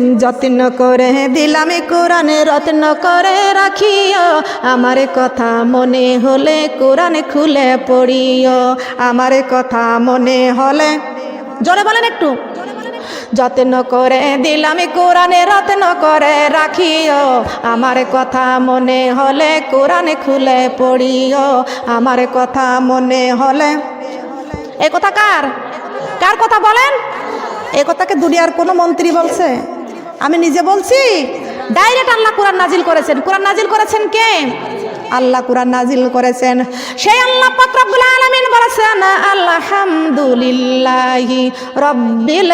যত্ন করে দিলাম কোরআনে, রত্ন করে রাখিও। আমার কথা মনে হলে কোরআন খুলে পড়িও। আমার কথা মনে হলে জোরে বলেন একটু। যত্ন করে দিলাম কোরআনে, রত্ন করে রাখিও। আমার কথা মনে হলে কোরআন খুলে পড়িও। আমার কথা মনে হলে এ কথা কার? কার কথা বলেন? এ কথাকে দুনিয়ার কোনো মন্ত্রী বলছে? আমি নিজে বলছি ডাইরেক্ট আল্লাহ কোরআন নাজিল করেছেন। কোরআন নাজিল করেছেন কে? আল্লাহ কোরআন নাজিল করেছেন। সেই আল্লাহ পাক রব্বুল আলামিন বলেছেন, আলহামদুলিল্লাহি রব্বিল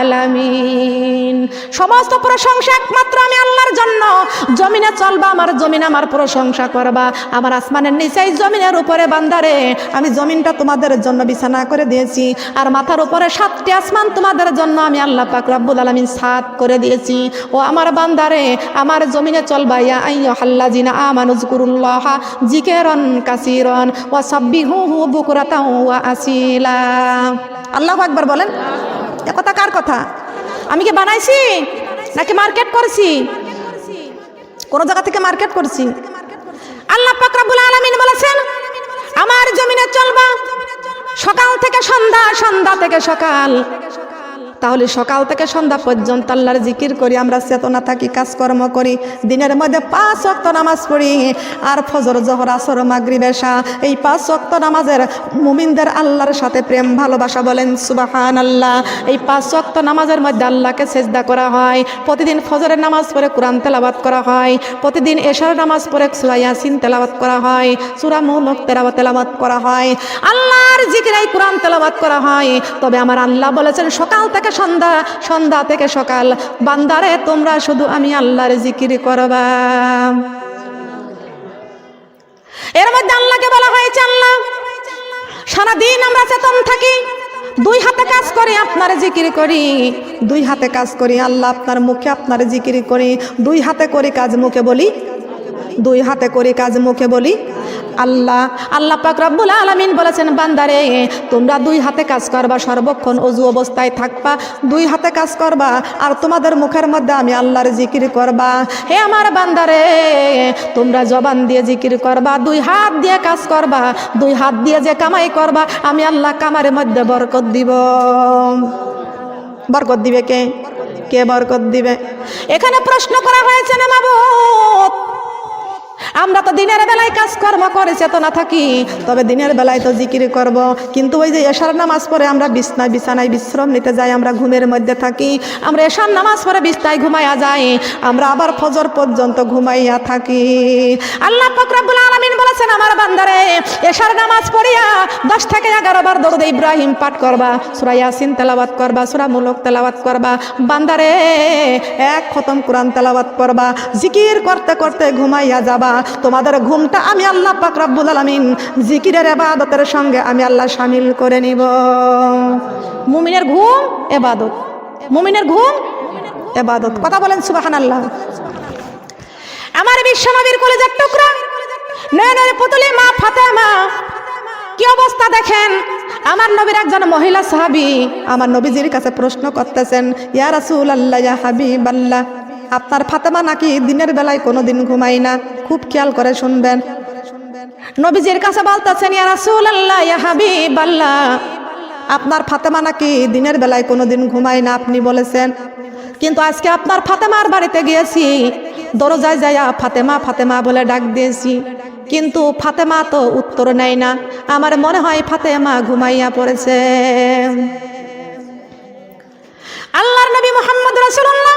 আলামিন। সমস্ত প্রশংসা একমাত্র আমি আল্লাহর জন্য। জমিনে চলবা, আমার জমিন আমার প্রশংসা করবা। আমার আসমানের নিচেই জমিনের উপরে বান্দারে আমি জমিনটা তোমাদের জন্য বিছানা করে দিয়েছি। আর মাথার উপরে সাতটি আসমান তোমাদের জন্য আমি আল্লাহ পাক রব্বুল আলামিন সাত করে দিয়েছি। ও আমার বান্দারে আমার জমিনে চলবা, ইয়া আইয়ুহাল্লাযিনা হাল্লাজিনা আমানু যকুরুল্লাহ জিকেরন কাসিরন, ওয়া সাব্বিহুহু বুকরাতাও ওয়া আসিলা। আল্লাহু আকবার বলেন, এ কথা কার কথা? আমি কি বানাইছি নাকি মার্কেট করেছি? কোন জায়গা থেকে মার্কেট করছি। আল্লাহ পাক রব্বুল আলামিন বলেছেন, আমার জমিনে চলবা সকাল থেকে সন্ধ্যা সন্ধ্যা থেকে সকাল। তাহলে সকাল থেকে সন্ধ্যা পর্যন্ত আল্লাহর জিকির করি, আমরা চেতনা থাকি, কাজকর্ম করি, দিনের মধ্যে পাঁচ অক্ত নামাজ পড়ি, আর ফজর, জহর, আসর মাগরি বেশা এই পাঁচ অক্ত নামাজের মুমিনদের আল্লাহর সাথে প্রেম, ভালোবাসা বলেন সুবাহান আল্লাহ এই পাঁচ অক্ত নামাজের মধ্যে আল্লাহকে সেজদা করা হয়, প্রতিদিন ফজরের নামাজ পড়ে কোরআন তেলাবাত করা হয়, প্রতিদিন এশার নামাজ পড়ে সুরা ইয়াসিন তেলাবাত করা হয়, সুরা মুলক তেলাবাত তেলাবাত করা হয়। আল্লাহর জিকিরাই কোরআন তেলাবাত করা হয়। তবে আমার আল্লাহ বলেছেন, সকাল থেকে সন্ধ্যা সন্ধ্যা থেকে সকাল। বান্দারে, তোমরা শুধু আমি আল্লাহর জিকির করবা। এর মধ্যে আল্লাহকে বলা হয়েছে, আল্লাহ, সারাদিন আমরা চেতন থাকি, দুই হাতে কাজ করি, আপনার জিকির করি। দুই হাতে কাজ করি, আল্লাহ আপনার মুখে আপনার জিকির করি। দুই হাতে করি কাজ মুখে বলি, দুই হাতে করি কাজ মুখে বলি। আল্লাহ আল্লাহ পাক রব্বুল আলামিন বলেছেন, বান্দারে, তোমরা দুই হাতে কাজ করবা, সর্বক্ষণ অজু অবস্থায় থাকবা, দুই হাতে কাজ করবা, আর তোমাদের মুখের মধ্যে আমি আল্লাহর জিকির করবা। হে আমার বান্দারে, তোমরা জবান দিয়ে জিকির করবা, দুই হাত দিয়ে কাজ করবা, দুই হাত দিয়ে যে কামাই করবা, আমি আল্লাহ কামারের মধ্যে বরকত দিব। বরকত দিবে কে? কে বরকত দিবে? এখানে প্রশ্ন করা হয়েছে না মাবুত আমরা তো দিনের বেলায় কাজকর্ম করে, চেতনা থাকি। তবে দিনের বেলায় তো জিকির করব। কিন্তু ওই যে এশার নামাজ পড়ে আমরা বিছনায়, বিছানায় বিশ্রাম নিতে যাই, আমরা ঘুমের মধ্যে থাকি। আমরা এশার নামাজ পড়ে বিছনায় ঘুমাইয়া যাই। আমরা আবার ফজর পর্যন্ত ঘুমাইয়া থাকি। আল্লাহ ফকরাবুল আলমিন বলেছেন, আমার বান্দারে, এশার নামাজ পড়িয়া দশ থেকে এগারো বার দরুদ ইব্রাহিম পাঠ করবা, সুরা ইয়াসিন তেলাওয়াত করবা, সুরা মুলক তেলাওয়াত করবা। বান্দারে, এক খতম কোরআন তেলাওয়াত করবা। জিকির করতে করতে ঘুমাইয়া যাবা। তোমাদের ঘুমটা আমি আল্লাহ পাক রব্বুল আলামিন, জিকিরের এবাদতের সঙ্গে আমি আল্লাহ শামিল করে নিব। মুমিনের ঘুম, এবাদত। মুমিনের ঘুম, এবাদত। কথা বলেন সুবাহান আল্লাহ আমার বিশ্বনবীর কলেজের টুকরা, নয়নের পুতুলি মা ফাতেমা, কি অবস্থা দেখেন? আমার নবীর একজন মহিলা সাহাবি, আমার নবীজির কাছে প্রশ্ন করতেছেন, ইয়া রাসূল আল্লাহ ইয়া হাবিব আল্লাহ আপনার ফাতেমা নাকি দিনের বেলায় কোনো দিন ঘুমাই না? খুব খেয়াল করে শুনবেন। নবীজির কাছে বলতেছেন আল্লাহ আপনার ফাতেমা নাকি দিনের বেলায় কোনো দিন ঘুমাই না, আপনি বলেছেন। কিন্তু আজকে আপনার ফাতেমার বাড়িতে গিয়েছি। দরজায় যাইয়া ফাতেমা ফাতেমা বলে ডাক দিয়েছি। কিন্তু ফাতেমা তো উত্তর নেয় না। আমার মনে হয় ফাতেমা ঘুমাইয়া পড়েছে। আল্লাহর নবী মোহাম্মদ রাসূলুল্লাহ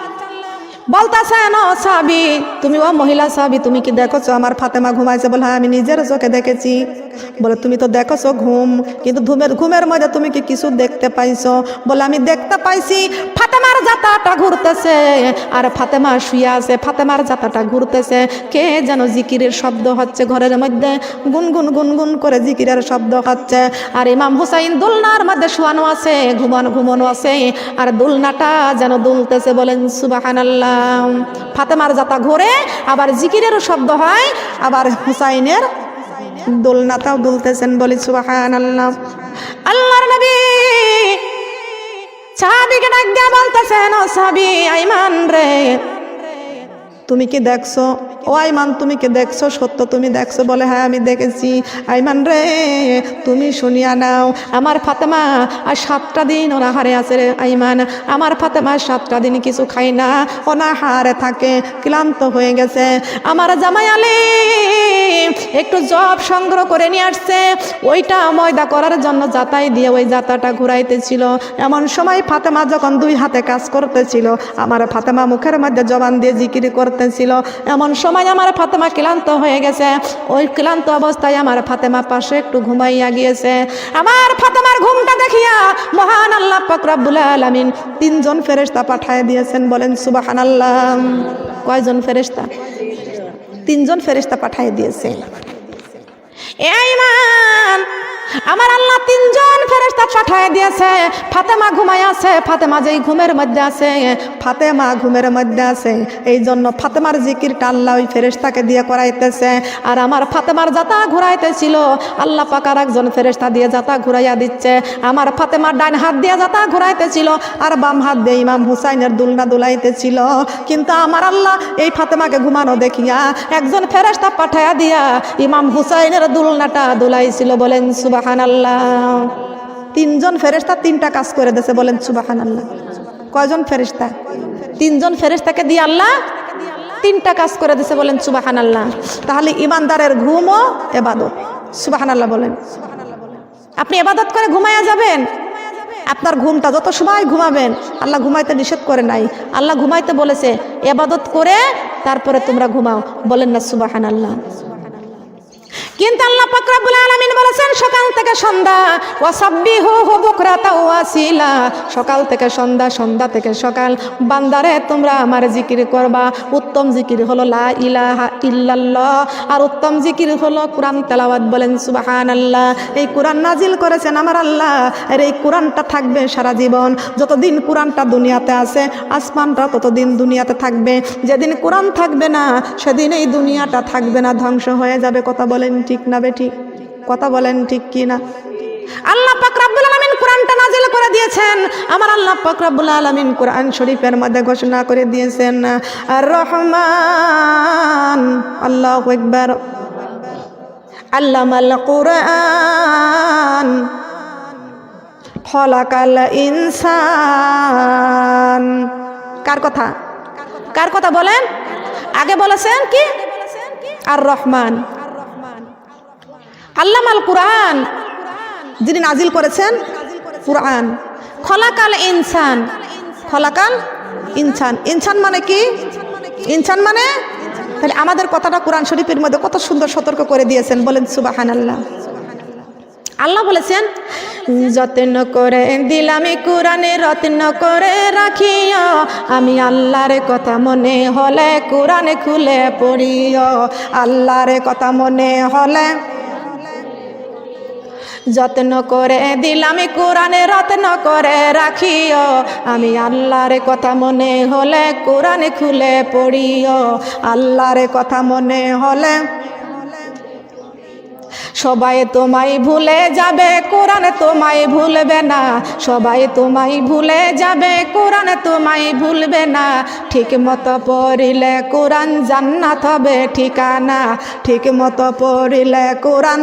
বলতাছেন ও সাবি? তুমি ও মহিলা সাবি, তুমি কি দেখছ আমার ফাতেমা ঘুমাইছে বলে? হ্যাঁ আমি নিজের চোখে দেখেছি। বলে, তুমি তো দেখছ ঘুম, কিন্তু ঘুমের ঘুমের মধ্যে তুমি কি কিছু দেখতে পাইছো? বলে, আমি দেখতে পাইছি, ফাতেমার জাতাটা ঘুরতেছে। আর ফাতেমা শুয়ে আছে, ফাতেমার জাতাটা ঘুরতেছে। কে যেন জিকিরের শব্দ হচ্ছে, ঘরের মধ্যে গুনগুন গুনগুন করে জিকিরের শব্দ হচ্ছে। আর ইমাম হুসাইন দুলনার মধ্যে শোয়ানো আছে, ঘুমানো ঘুমানো আছে। আর দুলনাটা যেন দুলতেছে, বলেন, সুবাহানাল্লাহ। ফাতেমার জাতা ঘোরে, আবার জিকিরেরও শব্দ হয়, আবার হুসাইনের দোলনাটাও দুলতেছেন বলি সুবাহান আল্লাহ আল্লাহর নবী সাহাবিকে ডাক দিয়া বলতেছেন, ও সাহাবি, আইমান রে। তুমি কি দেখছ ও আইমান, তুমি কি দেখছ? সত্য তুমি দেখছ বলে হ্যাঁ আমি দেখেছি। আইমান রে, তুমি শুনিয়া নাও। আমার ফাতেমা আর সাতটা দিন অনাহারে আছে রে আইমান। আমার ফাতেমা সাতটা দিন কিছু খাই না, অনাহারে থাকে, ক্লান্ত হয়ে গেছে। আমার জামাই একটু জব সংগ্রহ করে নিয়ে আসছে। ওইটা ময়দা করার জন্য যাতাই দিয়ে ওই যাতাটা ঘুরাইতেছিল। এমন সময় ফাতেমা যখন দুই হাতে কাজ করতেছিল, আমার ফাতেমা মুখের মধ্যে জবান দিয়ে জিকির করতেছিল। এমন সময় আমার ফাতেমা ক্লান্ত হয়ে গেছে। ওই ক্লান্ত অবস্থায় আমার ফাতেমা পাশে একটু ঘুমাইয়া গিয়েছে। আমার ফাতেমার ঘুমটা দেখিয়া মহান আল্লাহ পাকরাবুল আলমিন তিনজন ফেরেস্তা পাঠায় দিয়েছেন, বলেন সুবাহান আল্লাহ কয়জন ফেরেস্তা তিনজন ফেরেস্তা পাঠিয়ে দিয়েছে। এই মান আমার আল্লাহ তিনজন ফেরেস্তা পাঠায় দিয়েছে। ফাতেমা ঘুমায় আছে, ফাতেমা যেই ঘুমের মধ্যে আছে, ফাতেমা ঘুমের মধ্যে আছে। এই জন্য ফাতেমার জিকিরটা আল্লাহ ওই ফেরেস্তাকে দিয়ে করাইতেছে। আর আমার ফাতেমার যাতা ঘুরাইতেছিল, আল্লাহ পাকার একজন ফেরেস্তা দিয়ে যাতা ঘুরাইয়া দিচ্ছে। আমার ফাতেমার ডাইন হাত দিয়ে যাতা ঘুরাইতেছিল, আর বাম হাত দিয়ে ইমাম হুসাইনের দুলনা দুলাইতেছিল। কিন্তু আমার আল্লাহ এই ফাতেমাকে ঘুমানো দেখিয়া একজন ফেরেস্তা পাঠাইয়া দিয়া ইমাম হুসাইনের দুলনাটা দুলাইছিল, বলেন সুবাহান আল্লাহ তিনজন ফেরেস্তা তিনটা কাজ করে দিয়েছে, বলেন সুবাহান আল্লাহ কয়জন ফেরেস্তা তিনজন ফেরেস্তাকে দিয়ে আল্লাহ তিনটা কাজ করে দিয়েছে, বলেন সুবাহান আল্লাহ তাহলে ইমানদারের ঘুমও এবাদত। সুবাহান আল্লাহ বলেন। আপনি এবাদত করে ঘুমাইয়া যাবেন। আপনার ঘুমটা যত সময় ঘুমাবেন, আল্লাহ ঘুমাইতে নিষেধ করে নাই। আল্লাহ ঘুমাইতে বলেছে, এবাদত করে তারপরে তোমরা ঘুমাও। বলেন না সুবাহান আল্লাহ কিন্তু আল্লাহ পাকরাবুল আলামিন বলেছেন, সকাল থেকে সন্ধ্যা, ওয়াসাব্বিহু হু বুকরাতা ওয়াসিলা। সকাল থেকে সন্ধ্যা সন্ধ্যা থেকে সকাল। বান্দারে, তোমরা আমার জিকির করবা। উত্তম জিকির হলো লা ইলাহা ইল্লাল্লাহ। আর উত্তম জিকির হলো কোরআন তেলাওয়াত বলেন সুবাহান আল্লাহ এই কোরআন নাজিল করেছেন আমার আল্লাহ। আর এই কোরআনটা থাকবে সারা জীবন। যতদিন কোরআনটা দুনিয়াতে আছে, আসমানটা ততদিন দুনিয়াতে থাকবে। যেদিন কোরআন থাকবে না, সেদিন এই দুনিয়াটা থাকবে না, ধ্বংস হয়ে যাবে, কথা বলেন ঠিক না বে ঠিক? কথা বলেন ঠিক কি না আল্লাহ পাক রাব্বুল আলামিন কোরআনটা নাজিল করে দিয়েছেন। আমার আল্লাহ পাক রাব্বুল আলামিন কোরআন শরীফের মধ্যে ঘোষণা করে দিয়েছেন। আর রহমান আল্লাহু আকবার। আল্লামাল কোরআন। ফলাকাল ইনসান। কার কথা? কার কথা বলেন? আগে বলেছেন কি? আর রহমান আল্লামাল কোরআন। যিনি নাজিল করেছেন কোরআন। খলাকাল ইনসান। খলাকাল ইনসান। ইনসান মানে কি? ইনসান মানে? তাহলে আমাদের কথাটা কোরআন শরীফের মধ্যে কত সুন্দর সতর্ক করে দিয়েছেন। বলেন সুবাহান আল্লাহ আল্লাহ বলেছেন, যত্ন করে দিলামি কোরআনে, রত্ন করে রাখিও। আমি আল্লাহর কথা মনে হলে কোরআনে খুলে পড়িও। আল্লাহর কথা মনে হলে যত্ন করে দিলামি, কোরআনে রত্ন করে রাখিও। আমি আল্লাহর কথা মনে হলে কোরআনে খুলে পড়িও। আল্লাহর কথা মনে হলে সবাই তোমায় ভুলে যাবে, কোরআন তোমায় ভুলবে না। সবাই তোমায় ভুলে যাবে, কোরআন তোমায় ভুলবে না। ঠিক মতো পড়িলে কোরআন জান্নাত হবে ঠিকানা। ঠিক মতো পড়িলে কোরআন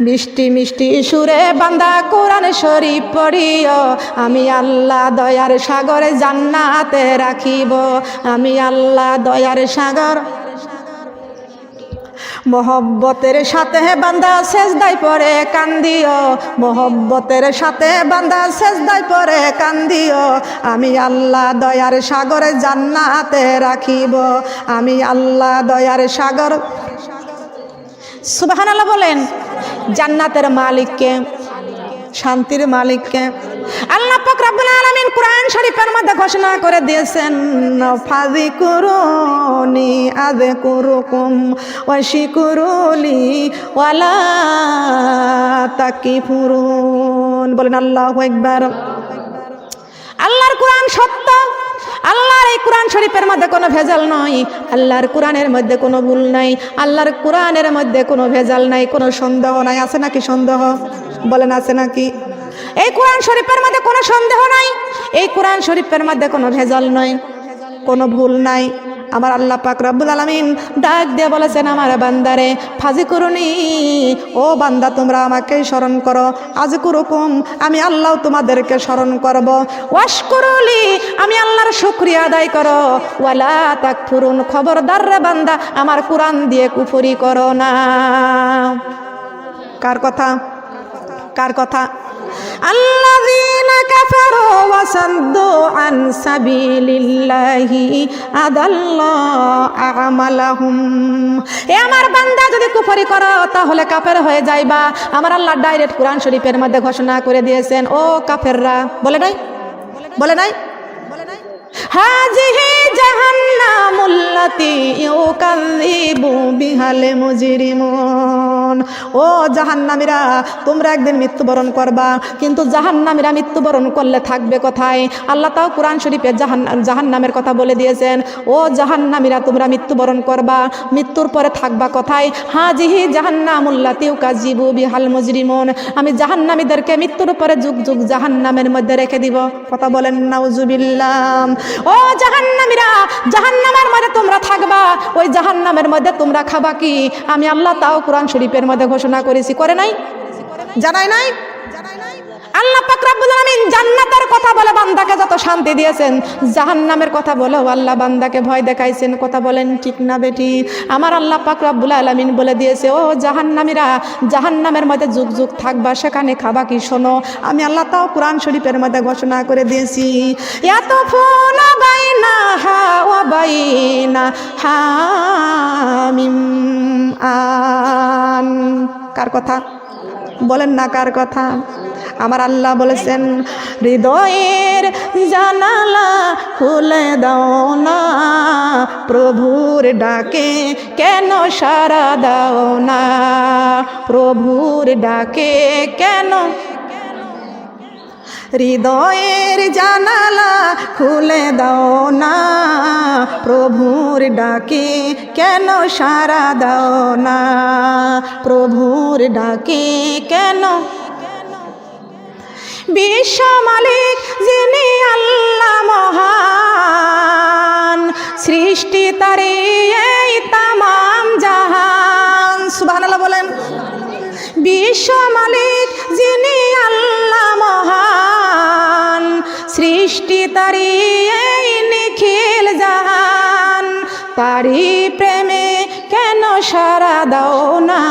মিষ্টি মিষ্টি সুরে বান্দা কোরআন শরীফ পড়িও। আমি আল্লাহ দয়ার সাগরে জান্নাতে রাখিব। আমি আল্লাহ দয়ার সাগর মোহব্বতের সাথে বান্দা শেষদায় পরে কান্দিও। মোহব্বতের সাথে বান্দা শেষদায় পরে কান্দিও। আমি আল্লাহ দয়ার সাগরে জান্নাতে রাখিব। আমি আল্লাহ দয়ার সাগর সুবাহান আল্লাহ বলেন, জান্নাতের মালিককে, শান্তির মালিককে আল্লাহ পাক রব্বুল আলামিন কোরআন শরীফের মধ্যে ঘোষণা করে দিয়েছেন ফাজি কুরুনি আদে কুরুকুম ওয়াশি কুরুলি ওয়ালা তাকিফুরুন। বলেন আল্লাহু আকবার। আল্লাহর কোরআন সত্য আল্লাহর এই কোরআন শরীফের মধ্যে কোনো ভেজাল নয় আল্লাহর কোরআনের মধ্যে কোনো ভুল নাই। আল্লাহর কোরআনের মধ্যে কোনো ভেজাল নাই, কোনো সন্দেহ নাই। আছে নাকি সন্দেহ? বলেন, আছে নাকি? এই কোরআন শরীফের মধ্যে কোনো সন্দেহ নাই। এই কোরআন শরীফের মধ্যে কোনো ভেজাল নয় কোনো ভুল নাই। আমার আল্লাহ পাক রব্বুল আলমিন ডাক দিয়ে বলেছেন, আমার বান্দারে ফাজি করুনি ও বান্দা, তোমরা আমাকে স্মরণ করো। আজ কুরুকুম আমি আল্লাহ তোমাদেরকে স্মরণ করব। ওয়াশ করলি আমি আল্লাহর শুক্রিয়া আদায় করো। ওয়ালা তাক ফুরুন খবরদার রে বান্দা, আমার কোরআন দিয়ে কুফরি করো না। কার কথা? কার কথা? الذين كفروا وصدوا عن سبيل الله أضل أعمالهم এ আমার বান্দা যদি কুফরি করো তাহলে কাফের হয়ে যাইবা আমার আল্লাহ ডাইরেক্ট কোরআন শরীফের মধ্যে ঘোষণা করে দিয়েছেন ও কাফেররা বলে নাই বলে নাই হাজিহি জাহান্নামুল্লাতি ইউকাযিবু বিহাল তোমরা একদিন মৃত্যুবরণ করবা, কিন্তু জাহান্নামীরা মৃত্যুবরণ করলে থাকবে কোথায়? আল্লাহ তাও কোরআন শরীফে জাহান জাহান্নামের কথা বলে দিয়েছেন, ও জাহান্নামীরা, তোমরা মৃত্যুবরণ করবা, মৃত্যুর পরে থাকবা কোথায়? হাজিহি জাহান্নামুল্লাতি ইউকাযিবু বিহাল মুজরিমুন। আমি জাহান্নামীদেরকে মৃত্যুর পরে যুগ যুগ জাহান্নামের মধ্যে রেখে দিব। কথা বলেন, নাউজুবিল্লাহ। ও জাহান্নামীরা জাহান্নামের মধ্যে তোমরা থাকবা। ওই জাহান্নামের মধ্যে তোমরা খাবা কি? আমি আল্লাহ তাও কোরআন শরীফের মধ্যে ঘোষণা করেছি। করে নাই? জানাই নাই? আল্লাহ পাক রব্বুল আলামিন জান্নাতের কথা বলে বান্দাকে যত শান্তি দিয়েছেন, জাহান্নামের কথা বলেও আল্লাহ বান্দাকে ভয় দেখাইছেন, কথা বলেন, ঠিক না বেটি? আমার আল্লাহ পাক রব্বুল আলামিন বলে দিয়েছে, ও জাহান্নামীরা, জাহান্নামের মধ্যে যুগ যুগ থাকবা, সেখানে খাবা কি? শোনো, আমি আল্লাহ তাও কোরআন শরীফের মধ্যে ঘোষণা করে দিয়েছি এত ফোন বাইনা হা ওয়া বাইনা হামিম আন। কার কথা? বলেন না কার কথা? আমার আল্লাহ বলেছেন, হৃদয়ের জানালা খুলে দাও না। প্রভুর ডাকে কেন সারা দাও না? প্রভুর ডাকে কেন হৃদয়ের জানালা খুলে দাও না। প্রভুর ডাকে কেন সারা দাও না? প্রভুর ডাকে কেন? বিশ্ব মালিক যিনি আল্লাহ মহান, সৃষ্টি তারে এই তামাম জাহান। সুবহানাল্লাহ বলেন। বিশ্ব মালিক যিনি আল্লাহ মহান, সৃষ্টি তারি এই নিখিল জাহান। তারি প্রেমে কেন সারা দাও না?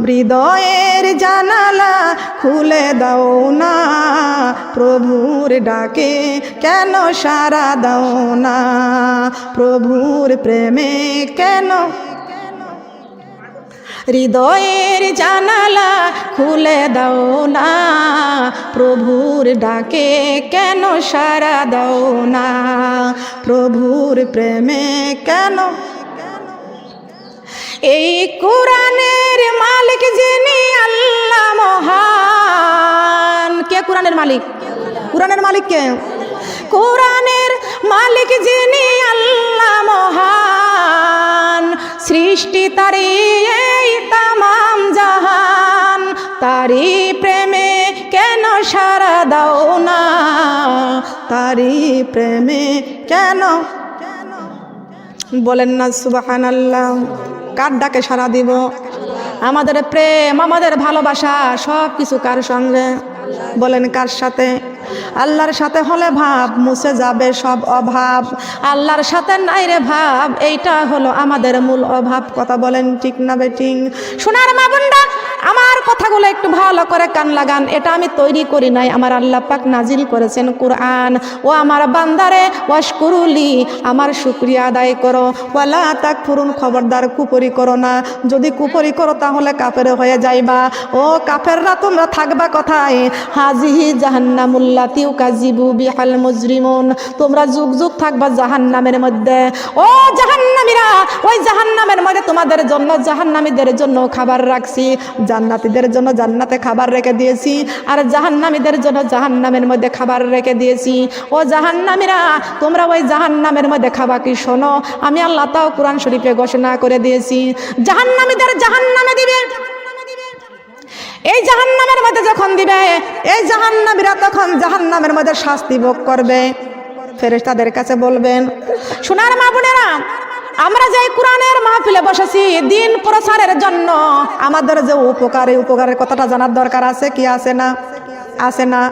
হৃদয়ের জানালা খুলে দাও না? প্রভুর ডাকে কেন সারা দাও না? প্রভুর প্রেমে কেন হৃদয়ের জানালা খুলে দাও না। প্রভুর ডাকে কেন সারা দাও না? প্রভুর প্রেমে কেন? এই কোরআনের মালিক যিনি আল্লাহ মহান। কে কোরআনের মালিক? কোরআনের মালিক কে? কোরআনের মালিক যিনি আল্লাহ মহান। সৃষ্টি তারি এই তামাম জাহান। তারি প্রেমে কেন সারা দাও না? তারি প্রেমে কেন বলেন না সুবাহান আল্লাহ কার ডাকে সারা দিব? আমাদের প্রেম, আমাদের ভালোবাসা সব কিছু কার সঙ্গে? বলেন, কার সাথে? আল্লাহর সাথে হলে ভাব, মুছে যাবে সব অভাব। আল্লাহর সাথে নাই রে ভাব, এইটা হলো আমাদের মূল অভাব। কথা বলেন ঠিক না বেটিং সোনার মা বোনরা, আমার কথাগুলো একটু ভালো করে কান লাগান। এটা আমি তৈরি করি নাই, আমার আল্লাহ পাক নাজিল করেছেন কোরআন। ও আমার বান্দারে ওয়াশকুরুলি আমার শুক্রিয়া আদায় করো। ওয়ালা তাক ফুরুন খবরদার কুপরি করো না। যদি কুপরি করো তাহলে কাফের হয়ে যাইবা। ও কাফেররা, তোমরা থাকবা কোথায়? হাজিহি জাহান্নামুল্লাতিউ কাজিবু বিহাল মুজরিমুন। তোমরা যুগ যুগ থাকবা জাহান্নামের মধ্যে। ও জাহান্নামীরা, ওই জাহান্নামের মধ্যে তোমাদের জন্য, জাহান্নামীদের জন্য খাবার রাখছি। জান্নাতীদের জন্য জান্নাতে খাবার রেখে দিয়েছি, আর জাহান্নামীদের জন্য জাহান্নামের মধ্যে খাবার রেখে দিয়েছি। ও জাহান্নামীরা, তোমরা ওই জাহান্নামের মধ্যে খাবা কি শোনো? আমি আল্লাহ তাও কোরআন শরীফে ঘোষণা করে দিয়েছি। জাহান্নামীদের জাহান্নামে দিবে। এই জাহান্নামের মধ্যে যখন দিবে, এই জাহান্নামীরা তখন জাহান্নামের মধ্যে শাস্তি ভোগ করবে। ফেরেশতাদের কাছে বলবেন সোনার মা বোনেরা আমরা যে কোরআনের মাহফিলে বসেছি, দিন প্রসারের জন্য। আমাদের যে উপকার, উপকারের কথাটা জানার দরকার আছে কি আছে না? আছে না।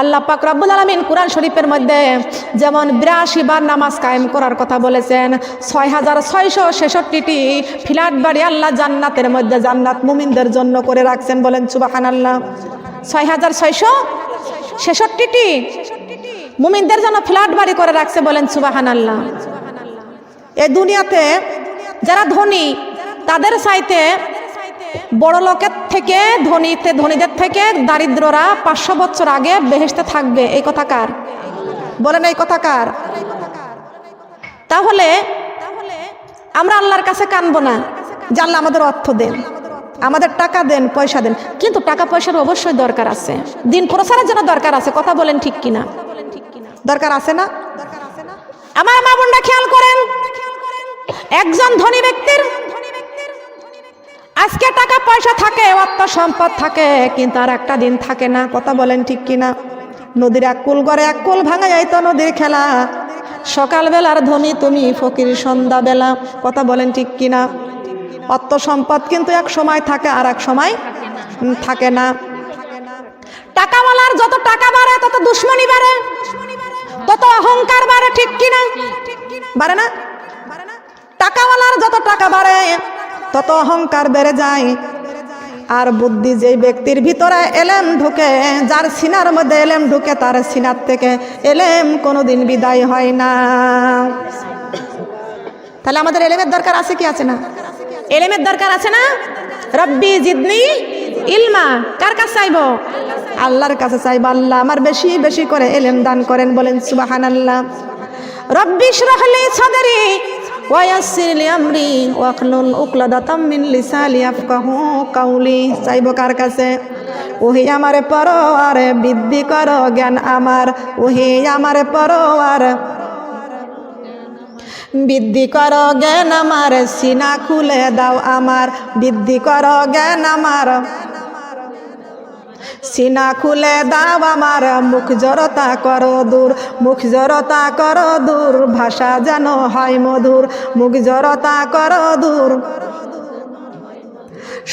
আল্লাহ পাক রব্বুল আলমিন কোরআন শরীফের মধ্যে যেমন বিরাশি বার নামাজ কায়েম করার কথা বলেছেন, ছয় হাজার ছয়শো ছেষট্টিটি ফ্ল্যাট বাড়ি আল্লাহ জান্নাতের মধ্যে জান্নাত মুমিনদের জন্য করে রাখছেন বলেন সুবাহান আল্লাহ ছয় হাজার ছয়শো ছেষট্টিটি মুমিনদের জন্য ফ্ল্যাট বাড়ি করে রাখছে বলেন সুবাহান আল্লাহ এই দুনিয়াতে যারা ধনী, তাদের সাইতে বড় লোকের থেকে ধনীতে, ধনীদের থেকে দারিদ্ররা পাঁচশো বছর আগে বেহেসতে থাকবে। এই কথা কার? বলেন এই কথা কার? তাহলে আমরা আল্লাহর কাছে কানবো না আল্লাহ আমাদের অর্থ দেন, আমাদের টাকা দেন, পয়সা দেন। কিন্তু টাকা পয়সার অবশ্যই দরকার আছে। দিন প্রসারের জন্য দরকার আছে। কথা বলেন ঠিক কিনা? দরকার আছে না? আমার মা বোনরা খেয়াল করেন একজন ধনী ব্যক্তির আজকে টাকা পয়সা থাকে, অর্থ সম্পদ থাকে, কিন্তু আর একটা দিন থাকে না। কথা বলেন ঠিক কিনা? নদীর এক কুল গড়ে এক কুল ভাঙা যাইতো নদীর খেলা। সকালবেলার ধনী তুমি, ফকির সন্ধ্যাবেলা। কথা বলেন ঠিক কিনা? অর্থ সম্পদ কিন্তু এক সময় থাকে আর এক সময় থাকে না। টাকাওয়ালার যত টাকা বাড়ে, তত দুশ্মনী বাড়ে। তত অহংকার বাড়ে, ঠিক কিনা? বাড়ে না? টাকাওয়ালার যত টাকা বাড়ে, তত অহংকার বেড়ে যায়। আর বুদ্ধি যেই ব্যক্তির ভিতরে এলেম ঢুকে, যার সিনার মধ্যে এলেম ঢুকে, তার সিনার থেকে এলেম কোনোদিন বিদায় হয় না। তাহলে আমাদের এলেমের দরকার আছে কি আছে না? এলেমের দরকার আছে না? রব্বি জিদনি ইলমা, কার কাছে চাইব? আল্লাহর কাছে চাইব। আল্লাহ আমার বেশি বেশি করে এলেম দান করেন, বলেন সুবাহান আল্লাহ রব্বি শরহলি সদরি ওয়াসির আমরি ওয়াকলুল উকলাদাতাম মিন লিসানি ইয়াফকাহু কাউলি। চাইব কার কাছে? ওহি আমারে পরো আর বৃদ্ধি করো জ্ঞান আমার। ওহি আমারে পরো আর বৃদ্ধি কর জ্ঞান আমার, সিনা খুলে দাও আমার। বৃদ্ধি কর জ্ঞান আমার। সিনা খুলে দাও আমার, মুখ জড়তা কর দূর, মুখ জড়তা কর দূর, ভাষা যেন হয় মধুর, মুখ জড়তা কর দূর।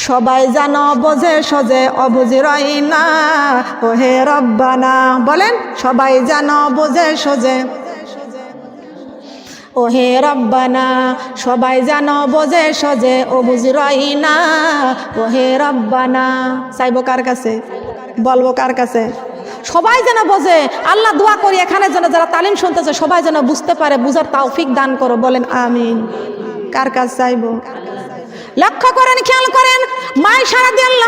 সবাই যেন বোঝে সজে, অবুঝ রই না, ওহে রব্বানা, বলেন, সবাই যেন বোঝে সজে। ওহে রব্বানা, সবাই যেন বোঝে সজে ও বুঝরই না ওহে রব্বানা, চাইব কার কাছে? বলব কার কাছে? সবাই যেন বোঝে, আল্লাহ দোয়া করি, এখানে যেন যারা তালিম শুনতেছে, সবাই যেন বুঝতে পারে, বুঝার তাওফিক দান করো, বলেন আমিন। কার কাছে চাইব? লক্ষ্য করেন, খেয়াল করেন মাই সারা দিয়ে আল্লাহ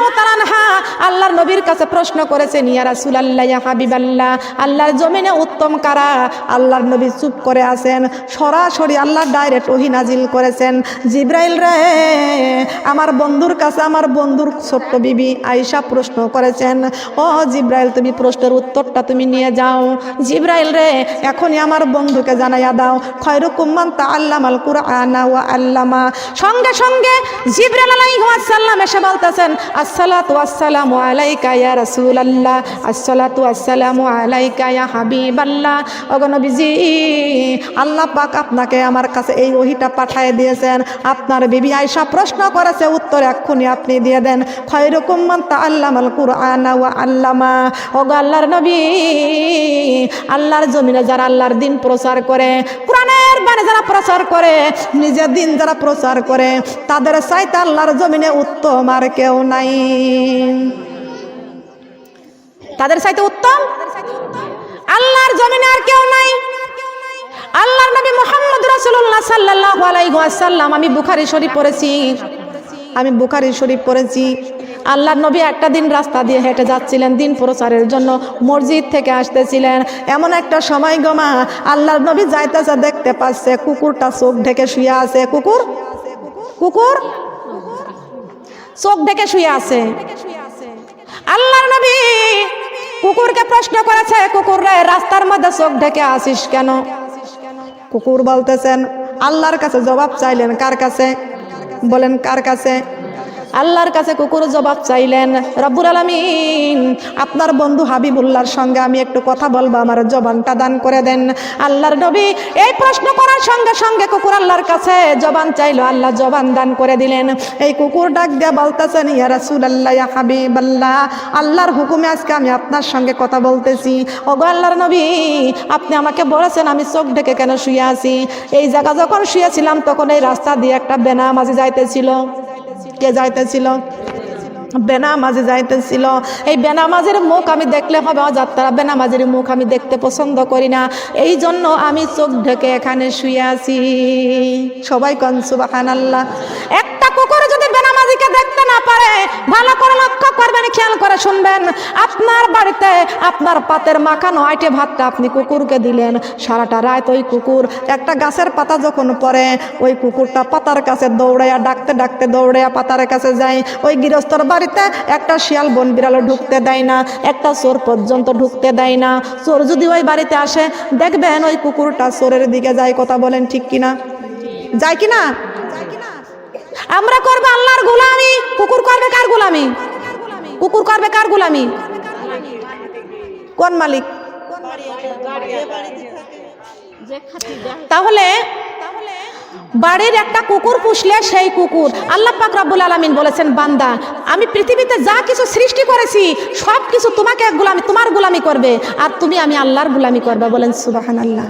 নবীর কাছে প্রশ্ন করেছেন, ইয়া রাসূলুল্লাহ, ইয়া হাবিবাল্লাহ, আল্লাহর জমিনে উত্তম কারা? আল্লাহর নবী চুপ করে আছেন, সরাসরি আল্লাহ ডাইরেক্ট ওহি নাজিল করেছেন, জিব্রাইল রে, আমার বন্ধুর কাছে আমার বন্ধুর ছোট্ট বিবি আয়সা প্রশ্ন করেছেন, ও জিব্রাইল, তুমি প্রশ্নের উত্তরটা তুমি নিয়ে যাও। জিব্রাইল রে, এখনই আমার বন্ধুকে জানাইয়া দাও। খয়রুকুম্মান তা আল্লাহ আল্লামাল কুরআনা ওয়া আল্লামা। সঙ্গে সঙ্গে জিব্রাইল আলাইহিস সালাম এসে বলতেছেন, আসসালাতু আসসালামু আসসালামু ওগো নবীজি, আল্লাহ পাক আপনাকে আমার কাছে এই ওহিটা দিয়েছেন। আপনার বিবি আয়েশা প্রশ্ন করেছে, উত্তর এক্ষুনি আপনি দিয়ে দেন। খয়রুকুম মান তাআল্লামাল কুরআনা আল্লামা। ওগো আল্লাহর নবী, আল্লাহর জমিনে যারা আল্লাহর দিন প্রচার করে, কোরআনের বাণী যারা প্রচার করে, নিজের দিন যারা প্রচার করে, তাদের চাইতে আল্লাহর জমিনে উত্তম আর কেউ নাই। তাদের চাইতে উত্তম? আল্লাহর জমিনে আর কেউ নাই। আল্লাহর নবী মোহাম্মদ আলাইহি ওয়াসাল্লাম, আমি বুখারী শরীফ পড়েছি। আমি বুখারী শরীফ পড়েছি। আল্লাহর নবী একটা দিন রাস্তা দিয়ে হেঁটে যাচ্ছিলেন, দিন প্রচারের জন্য মসজিদ থেকে আসতেছিলেন। এমন একটা সময় গমা আল্লাহর নবী যাইতেছে দেখতে পাচ্ছে, কুকুরটা চোখ ঢেকে শুয়ে আছে। কুকুর? কুকুর? চোখ ঢেকে শুয়ে আছে। আল্লাহর নবী কুকুরকে প্রশ্ন করেছে কুকুর রে রাস্তার মধ্যে চোখ ঢেকে আসিস কেন? কুকুর বলতেছেন, আল্লাহর কাছে জবাব চাইলেন কার কাছে? বলেন, কার কাছে? আল্লাহর কাছে কুকুর জবাব চাইলেন রব্বুর আলমিন, আপনার বন্ধু হাবিবুল্লাহর সঙ্গে আমি একটু কথা বলব, আমার জবানটা দান করে দেন। আল্লাহর নবী এই প্রশ্ন করার সঙ্গে সঙ্গে কুকুর আল্লাহর কাছে জবান চাইলো, আল্লাহ জবান দান করে দিলেন। এই কুকুর ডাক দিয়া বলতেছেন, ইয়া রাসুল আল্লাহ ইয়া হাবিব আল্লাহ আল্লাহর হুকুমে আজকে আমি আপনার সঙ্গে কথা বলতেছি। ওগো আল্লাহর নবী, আপনি আমাকে বলেছেন, আমি চোখ ঢেকে কেন শুয়ে আছি? এই জায়গা যখন শুয়েছিলাম, তখন এই রাস্তা দিয়ে একটা বেনামাজি যাইতেছিল। কে যাইতেছিল? বেনামাজি যাইতেছিল। এই বেনামাজির মুখ আমি দেখলে হবে যাত্রা বেনামাজির মুখ আমি দেখতে পছন্দ করি না। এই জন্য আমি চোখ ঢেকে এখানে শুয়ে আছি। সবাই কন সুবাহান আল্লাহ একটা কুকুর যদি বেনামাজিকে দেখতে না পারে, ভালো করে লক্ষ্য করবেন, খেয়াল করে শুনবেন। আপনার বাড়িতে, আপনার পাতের মাখানো আইটে ভাতটা আপনি কুকুরকে দিলেন। সারাটা রাত ওই কুকুর, একটা গাছের পাতা যখন পরে ওই কুকুরটা পাতার কাছে দৌড়াইয়া, ডাকতে ডাকতে দৌড়াইয়া পাতার কাছে যায়। ওই গৃহস্থর বাড়িতে একটা শিয়াল বন বিড়ালও ঢুকতে দেয় না, একটা চোর পর্যন্ত ঢুকতে দেয় না। চোর যদি ওই বাড়িতে আসে, দেখবেন ওই কুকুরটা চোরের দিকে যায়, কথা বলেন ঠিক কিনা? যায় কিনা? আমরা করব আল্লাহর গোলামি। কুকুর করবে কার গোলামি? কুকুর করবে কার গোলামি? কোন মালিক? তাহলে বাড়ির একটা কুকুর পুষলে সেই কুকুর। আল্লাহ পাক রব্বুল আলামিন বলেছেন, বান্দা, আমি পৃথিবীতে যা কিছু সৃষ্টি করেছি সব কিছু তোমাকে গোলামি, তোমার গোলামি করবে। আর তুমি আমি আল্লাহর গোলামি করবে বলেন সুবাহান আল্লাহ